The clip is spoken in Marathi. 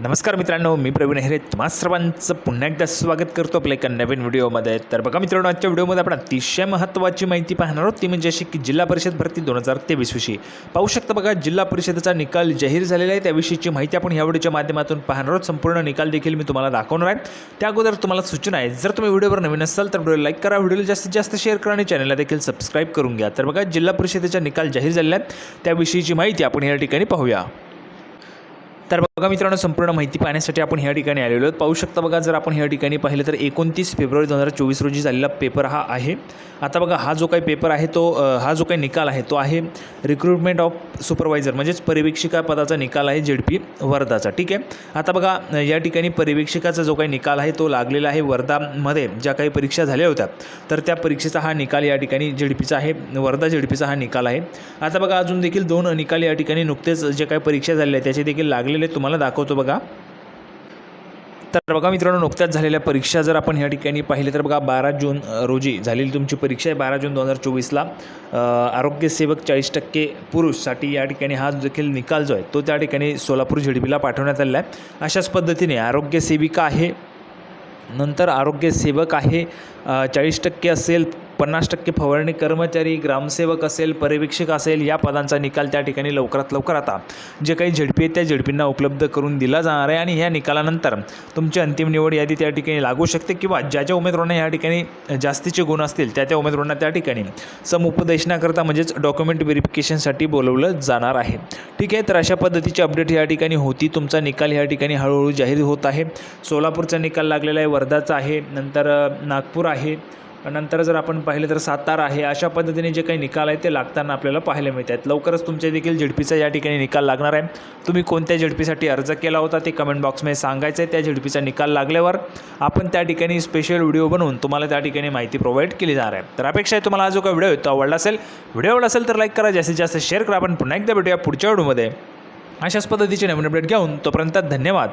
नमस्कार मित्रांनो मी प्रवीण हेरे. तुम्हा सर्वांचं पुन्हा एकदा स्वागत करतो आपल्या एका नवीन व्हिडिओमध्ये. तर बघा मित्रांनो आजच्या व्हिडिओमध्ये आपण अतिशय महत्त्वाची माहिती पाहणार आहोत. ती म्हणजे अशी की जिल्हा परिषद भरती दोन हजार तेवीसविषयी पाहू शकता बघा जिल्हा परिषदेचा निकाल जाहीर झालेला आहे. त्याविषयीची माहिती आपण ह्या व्हिडिओच्या माध्यमातून पाहणार आहोत. संपूर्ण निकाल देखील मी तुम्हाला दाखवणार आहे. त्या अगोदर तुम्हाला सूचना आहे. जर तुम्ही व्हिडिओवर नवीन असाल तर व्हिडिओ लाईक करा. व्हिडिओला जास्तीत जास्त शेअर करा आणि चॅनलला देखील सबस्क्राईब करून घ्या. तर बघा जिल्हा परिषदेचा निकाल जाहीर झालेला आहे. त्याविषयीची माहिती आपण या ठिकाणी पाहूया. बघा मित्रांनो संपूर्ण माहिती पाहण्यासाठी आपण ह्या ठिकाणी आलेलो आहोत. पाहू शकता बघा जर आपण ह्या ठिकाणी पाहिलं तर एकोणतीस फेब्रुवारी दोन हजार चोवीस रोजी झालेला पेपर हा आहे. आता बघा हा जो काही पेपर आहे तो हा जो काही निकाल आहे तो आहे रिक्रुटमेंट ऑफ सुपरवायझर म्हणजेच पर्यवेक्षिका पदाचा निकाल आहे जेड पी वर्धाचा. ठीक आहे? आता बघा या ठिकाणी पर्यवेक्षिकाचा जो काही निकाल आहे तो लागलेला आहे वर्धामध्ये. ज्या काही परीक्षा झाल्या होत्या तर त्या परीक्षेचा हा निकाल या ठिकाणी जेडपीचा आहे. वर्धा जेडपीचा हा निकाल आहे. आता बघा अजून देखील दोन निकाल या ठिकाणी नुकतेच जे काही परीक्षा झालेल्या आहेत त्याचे देखील लागलेले तुम्हाला दाखवतो बघा. तर बघा मित्रांनो नुकत्याच झालेल्या परीक्षा जर आपण ह्या ठिकाणी पाहिले तर बघा बारा जून रोजी झालेली तुमची परीक्षा आहे बारा जून दोन हजार चोवीसला. आरोग्यसेवक चाळीस टक्के पुरुषसाठी या ठिकाणी हा देखील निकाल जो आहे तो त्या ठिकाणी सोलापूर झेडपीला पाठवण्यात आलेला आहे. अशाच पद्धतीने आरोग्यसेविका आहे नंतर आरोग्यसेवक आहे चाळीस टक्के असेल पन्नास टक्के फवारणी कर्मचारी ग्रामसेवक असेल पर्यवेक्षक असेल या पदांचा निकाल त्या ठिकाणी लवकरात लवकर आता. जे काही झडपी आहेत त्या झडपींना उपलब्ध करून दिला जाणार आहे आणि ह्या निकालानंतर तुमची अंतिम निवड यादी त्या ठिकाणी लागू शकते किंवा ज्या ज्या उमेदवारांना या ठिकाणी जास्तीचे गुण असतील त्या त्या उमेदवारांना त्या ठिकाणी समुपदेशनाकरता म्हणजेच डॉक्युमेंट व्हेरिफिकेशनसाठी बोलवलं जाणार आहे. ठीक आहे तर अशा पद्धतीची अपडेट या ठिकाणी होती. तुमचा निकाल या ठिकाणी हळूहळू जाहीर होत आहे. सोलापूरचा निकाल लागलेला आहे वर्धाचा आहे नंतर नागपूर आहे नंतर जर आपण पाहिलं तर सातारा आहे अशा पद्धतीने जे काही निकाल आहेत ते लागताना आपल्याला पाहायला मिळत आहेत लवकरच तुमच्या देखील झेडपीचा या ठिकाणी निकाल लागणार आहे. तुम्ही कोणत्या झेडपीसाठी अर्ज केला होता ते कमेंट बॉक्समध्ये सांगायचं आहे. त्या झेडपीचा निकाल लागल्यावर आपण त्या ठिकाणी स्पेशल व्हिडिओ बनवून तुम्हाला त्या ठिकाणी माहिती प्रोव्हाइड केली जाणार आहे. तर अपेक्षा आहे तुम्हाला हा जो काही व्हिडिओ तो आवडला असेल. व्हिडिओ आवडला असेल तर लाईक करा. जास्तीत जास्त शेअर करा. आपण पुन्हा एकदा भेटूया पुढच्या व्हिडिओमध्ये अशाच पद्धतीचे नवीन अपडेट घेऊन तोपर्यंत धन्यवाद.